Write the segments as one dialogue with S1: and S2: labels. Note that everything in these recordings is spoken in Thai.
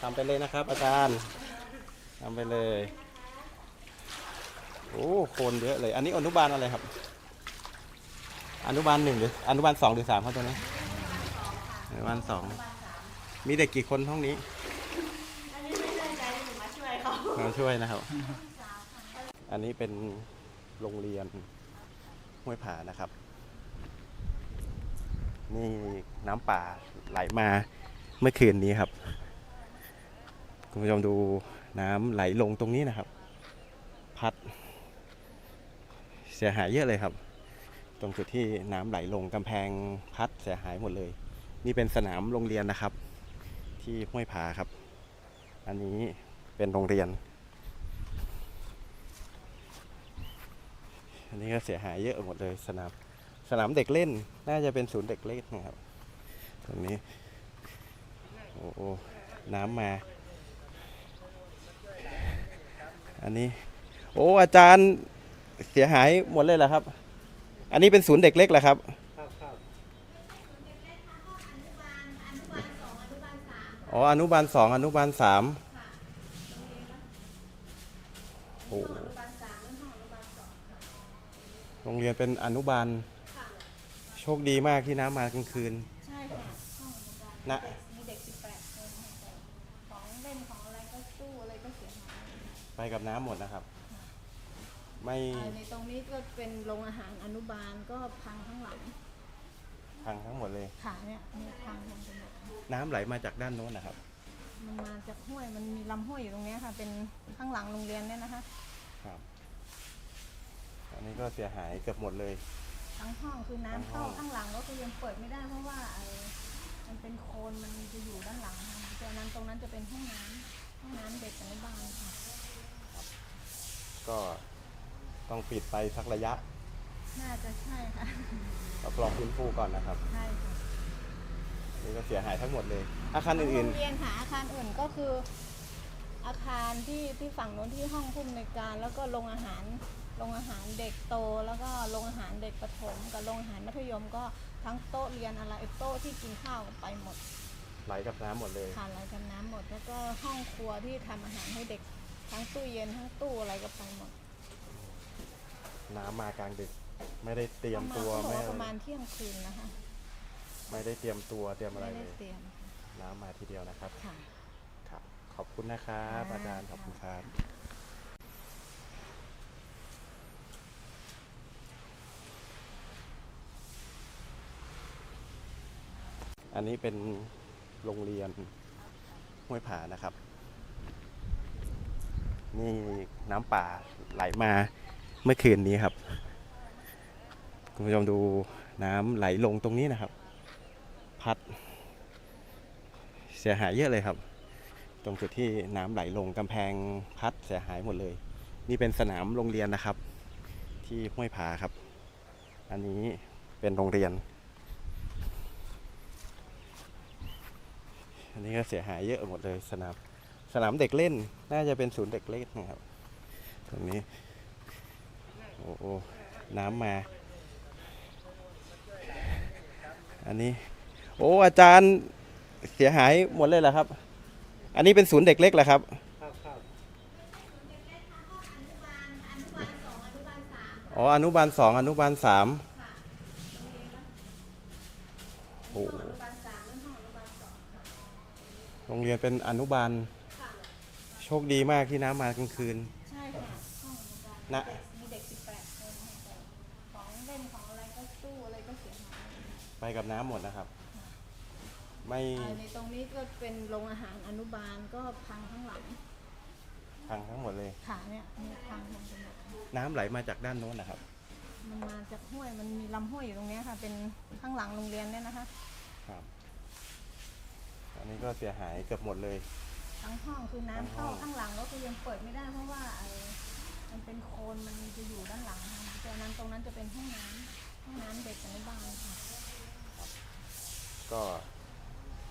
S1: ทำไปเลยนะครับ อาจารย์ทำไปเลย โอ้โคนเยอะเลย อันนี้อนุบาลอะไรครับ อนุบาลหนึ่งหรืออนุบาลสองหรือสามครับตัวนี้อนุบาลสองมีเด็กกี่คนห้องนี้
S2: อันนี้ไม่ได้ใจหนูมาช่วยเขา
S1: มาช่วยนะครับ อันนี้เป็นโรงเรียนห้วยผานะครับ นี่น้ำป่าไหลมาเมื่อคืนนี้ครับ คุณผู้ชมดูน้ำไหลลงตรงนี้นะครับ พัด เสียหายเยอะเลยครับ ตรงจุดที่น้ำไหลลงกำแพงพัดเสียหายหมดเลย นี่เป็นสนามโรงเรียนนะครับ ที่ห้วยผาครับ อันนี้เป็นโรงเรียน อันนี้ก็เสียหายเยอะหมดเลยสนามสนามเด็กเล่น น่าจะเป็นศูนย์เด็กเล่นนะครับ ตรงนี้ โอ้โหน้ำมา อันนี้ โอ้อาจารย์เสียหายหมดเลยเหรอครับ อันนี้เป็นศูนย์เด็กเล็กเหรอครับอ๋ออนุบาลสองอนุบาลสามโอ้โหโรงเรียนเป็นอนุบาล โชคดีมากที่น้ำมากลางคืน
S2: ใช่ค่ะห้องอนุบาล
S1: นะ
S2: มีเด็ก18คนค่ะของเล่นของอะไรก็ตู้อะไรก็เสียหาย
S1: ไปกับน้ำหมดนะครับ ไม่
S2: อ่าในตรงนี้ก็เป็นโรงอาหารอนุบาลก็พังทั้งหลัง
S1: พังทั้งหมดเลย
S2: ขาเนี่ยมีพังลงไปหมด
S1: น้ำไหลมาจากด้านโน้นนะครับ
S2: มันมาจากห้วยมันมีลำห้วยอยู่ตรงเนี้ยค่ะ เป็นข้างหลังโรงเรียนเนี่ยนะคะ
S1: ครับ อันนี้ก็เสียหายเกือบหมดเลย
S2: ทั้งห้องคือน้ำเข้า
S1: ทั้งห้อง
S2: ข้างหลังก็คือยังเปิดไม่ได้เพราะว่าไอ้มันเป็นโคลนมันจะอยู่ด้านหลังค่ะแต่นั้นตรงนั้นจะเป็นห้องน้ำห้องน้ำเด็กอนุบาลค่ะ
S1: ก็ต้องปิดไปสักระยะ
S2: น่าจะใช่ค่ะ
S1: เราลองฟื้นฟูก่อนนะครับ
S2: ใช่ค่ะ
S1: นี่ก็เสียหายทั้งหมดเลย อาคารอื่น
S2: โรงเรียนหาอาคารอื่นก็คือ อาคารที่ที่ฝั่งโน้นที่ห้องผู้อำนวยการ แล้วก็โรงอาหารโรงอาหารเด็กโต แล้วก็โรงอาหารเด็กประถม กับโรงอาหารมัธยมก็ทั้งโต๊ะเรียนอะไรโต๊ะที่กินข้าวไปหมด
S1: ๆ ไหลกับน้ำหมดเลย
S2: ผ่านอะไรกันน้ำหมด แล้วก็ห้องครัวที่ทำอาหารให้เด็ก ทั้งตู้เย็นทั้งตู้อะไรก็ไปหมด
S1: น้ำมากลางดึก ไม่ได้เตรียม
S2: ประมาณ
S1: ตัว
S2: เขาบอก
S1: ไม่
S2: ว่าประมาณเที่ยงคืนนะคะ
S1: ไม่ได้เตรียมตัวเตรียมอะไร
S2: ไม่
S1: เล
S2: ได้
S1: ย
S2: เตรียม
S1: น้ำมาทีเดียวนะครับ
S2: ค่ะ
S1: ครับ ขอบคุณนะครับ
S2: ค่ะ
S1: อาจารย์ขอบคุณครับ อันนี้เป็นโรงเรียนห้วยผานะครับ นี่น้ำป่าไหลมาเมื่อคืนนี้ครับ คุณผู้ชมดูน้ำไหลลงตรงนี้นะครับ พัด เสียหายเยอะเลยครับ ตรงจุดที่น้ำไหลลงกำแพงพัดเสียหายหมดเลย นี่เป็นสนามโรงเรียนนะครับ ที่ห้วยผาครับ อันนี้เป็นโรงเรียน อันนี้ก็เสียหายเยอะหมดเลยสนาม สนามเด็กเล่น น่าจะเป็นศูนย์เด็กเล่นนะครับ ตรงนี้ โอ้โหน้ำมา อันนี้ โอ้อาจารย์เสียหายหมดเลยเหรอครับ อันนี้เป็นศูนย์เด็กเล็กเหรอครับอ๋ออนุบาลสองอนุบาลสามโอ้โรงเรียนเป็นอนุบาล ชคดีมากที่น้ำมากลางคืน
S2: ใช่ค่ะห้องอนุบาล
S1: นะ
S2: มีเด็ก18คนค่ะของเล่นของอะไรก็ตู้อะไรก็เสียหาย
S1: ไปกับน้ำหมดนะครับ ไม่
S2: อ่าในตรงนี้ก็เป็นโรงอาหารอนุบาลก็พังทั้งหลัง
S1: พังทั้งหมดเลย
S2: ขาเนี่ยมีพังลงไปหมด
S1: น้ำไหลมาจากด้านโน้นนะครับ
S2: มันมาจากห้วยมันมีลำห้วยอยู่ตรงเนี้ยค่ะ เป็นข้างหลังโรงเรียนเนี่ยนะคะ
S1: ครับ อันนี้ก็เสียหายเกือบหมดเลย
S2: ทั้งห้องคือน้ำ
S1: ทั้งห้
S2: เข้า
S1: อง
S2: ข้างหลังก็คือยังเปิดไม่ได้เพราะว่าไอ้มันเป็นโคลนมันจะอยู่ด้านหลังค่ะแต่นั้นตรงนั้นจะเป็นห้องน้ำห้องน้ำเด็กอนุบาลค่ะ
S1: ก็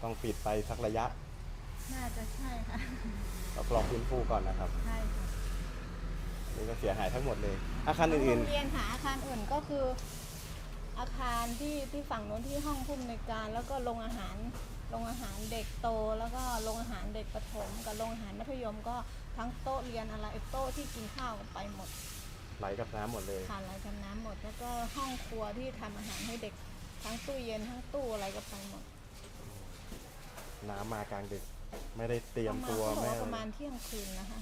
S1: ต้องปิดไปสักระยะ
S2: น่าจะใช่ค่ะ
S1: เราลองฟื้นฟูก่อนนะครับ
S2: ใช่ค่ะ
S1: นี่ก็เสียหายทั้งหมดเลย อาคารอื่น
S2: โรงเรียนหาอาคารอื่นก็คือ อาคารที่ที่ฝั่งโน้นที่ห้องผู้อำนวยการ แล้วก็โรงอาหาร โรงอาหารเด็กโต แล้วก็โรงอาหารเด็กประถม กับโรงอาหารมัธยมก็ทั้งโต๊ะเรียนอะไรโต๊ะที่กินข้าวไปหมด
S1: ไหลกับน้ำหมดเลย
S2: ผ่านไหลกันน้ำหมด แล้วก็ห้องครัวที่ทำอาหารให้เด็กทั้งตู้เย็นทั้งตู้อะไรก็ไปหมด
S1: น้ำมากลางดึก ไม่ได้เตรียม
S2: ประมาณ
S1: ตัว
S2: เขาบอก
S1: ไม่
S2: ว่าประมาณเที่ยงคืนนะคะ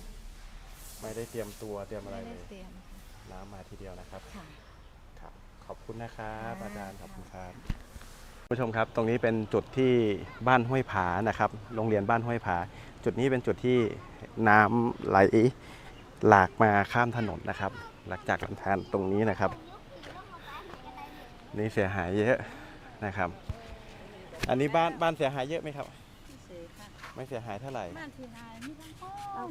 S1: ไม่ได้เตรียมตัวเตรียมอะไร
S2: ไม่
S1: เล
S2: ได้
S1: ย
S2: เตรียม
S1: น้ำมาทีเดียวนะครับ
S2: ค่ะ
S1: ครับ ขอบคุณนะครับ
S2: ค่ะ
S1: อาจารย์ขอบคุณครับคุณ ผู้ชมครับตรงนี้เป็นจุดที่บ้านห้วยผานะครับ โรงเรียนบ้านห้วยผา จุดนี้เป็นจุดที่น้ำไหลหลากมาข้ามถนนนะครับ หลังจากลำธารตรงนี้นะครับ นี่เสียหายเยอะนะครับ อันนี้บ้านบ้านเสียหายเยอะไหมครับ ไม่เสียหายเท่าไหร่
S3: บ้านที่นายมีทั้งห้อง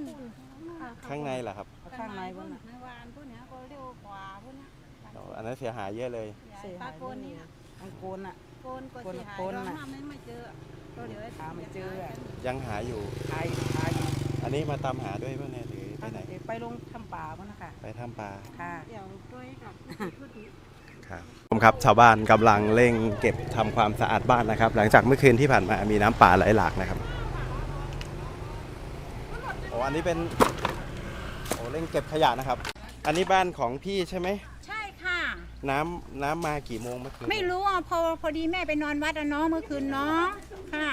S1: ข้างในเหรอครับ
S3: ข้างในบนในวานพวกเนี้ยก็เร็วกว่าพวกเนี้ย
S1: อ๋ออันนั้นเสียหายเยอะเลย
S3: ใหญ่ปลาโกนนี่นะ
S4: อังโกนอะ
S3: โกนก็
S4: โกน
S3: เสียหาย
S4: โกน
S3: เรา
S4: น่ะ
S3: ห้ามไม่ไม่เจอก็เดี๋ยว
S4: หาไม่เจออะ
S1: ยังหาอยู่
S4: ขายขายอยู่
S1: อันนี้มาตามหาด้วยป่ะเนี่ยหรือไปไหน
S4: ไปลงทำป่ามันนะคะ
S1: ไปถ้ำปลา
S4: ค่ะ
S3: เดี๋ยวด้วยกับ
S1: ครับผมครับชาวบ้านกำลังเร่งเก็บทำความสะอาดบ้านนะครับ หลังจากเมื่อคืนที่ผ่านมามีน้ำป่าไหลหลากนะครับโอ้อันนี้เป็นโอ้เร่งเก็บขยะนะครับ อันนี้บ้านของพี่ใช่ไหม
S3: ใช่ค่ะ
S1: น้ำน้ำมากี่โมงเมื่อคืน
S3: ไม่รู้อะพอพอดีแม่ไปนอนวัดอะเน้องเมื่อคืนเนาะค่ะ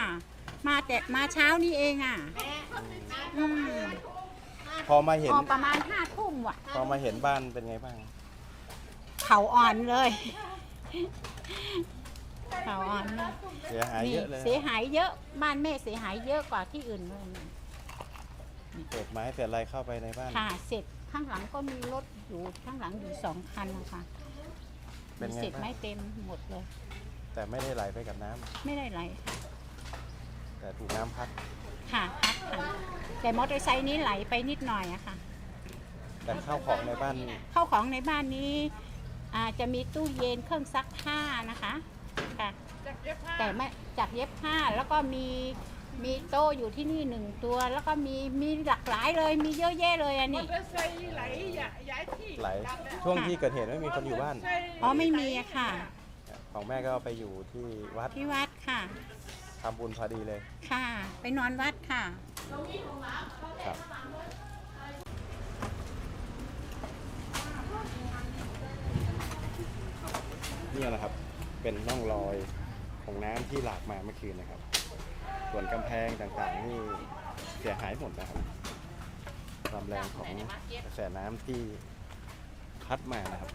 S3: มาแต่มาเช้านี้เองอะอืม
S1: พอมาเห็น
S3: ออกประมาณห้าทุ่มว่ะ
S1: พอมาเห็นบ้านเป็นไงบ้าง
S3: เขาอ่อนเลย เขาอ่อนเลย
S1: เสียหาย
S3: นี่
S1: เยอะเลย
S3: เสียหายเยอะบ้านแม่เสียหายเยอะกว่าที่อื่นเลย
S1: เศษไม้เศษอะไรเข้าไปในบ้าน
S3: ค่ะเสร็จข้างหลังก็มีรถอยู่ข้างหลังอยู่สองคันนะคะ
S1: เป็นไง
S3: เสร็จ
S1: บ้าง
S3: ไม่เต็มหมดเลย
S1: แต่ไม่ได้ไหลไปกับน้ำ
S3: ไม่ได้ไหลค่ะ
S1: แต่ถูกน้ำพัด
S3: ค่ะพัดค่ะแต่มอเตอร์ไซค์นี้ไหลไปนิดหน่อยอะค่ะ
S1: แต่ข้าวของในบ้าน
S3: เข้าของในบ้านนี้อาจะมีตู้เย็นเครื่องซักผ้านะคะค่ะแต่ไม่จากเย็บผ้าแล้วก็มี มีโต๊ะอยู่ที่นี่หนึ่งตัว แล้วก็มีมีหลากหลายเลยมีเยอะแยะเลยอันนี้
S1: ไหลช่วงที่เกิดเหตุไม่มีคนอยู่บ้าน
S3: อ๋อไม่มีอะค่ะ
S1: ของแม่ก็ไปอยู่ที่วัด
S3: ที่วัดค่ะ
S1: ทำบุญพอดีเลย
S3: ค่ะ ไปนอนวัดค่ะ
S1: ครับนี่นะครับเป็นร่องรอยของน้ำที่หลากมาเมื่อคืนนะครับ ส่วนกำแพงต่างๆนี่เสียหายหมดนะครับ ความแรงของกระแสน้ำที่พัดมานะครับ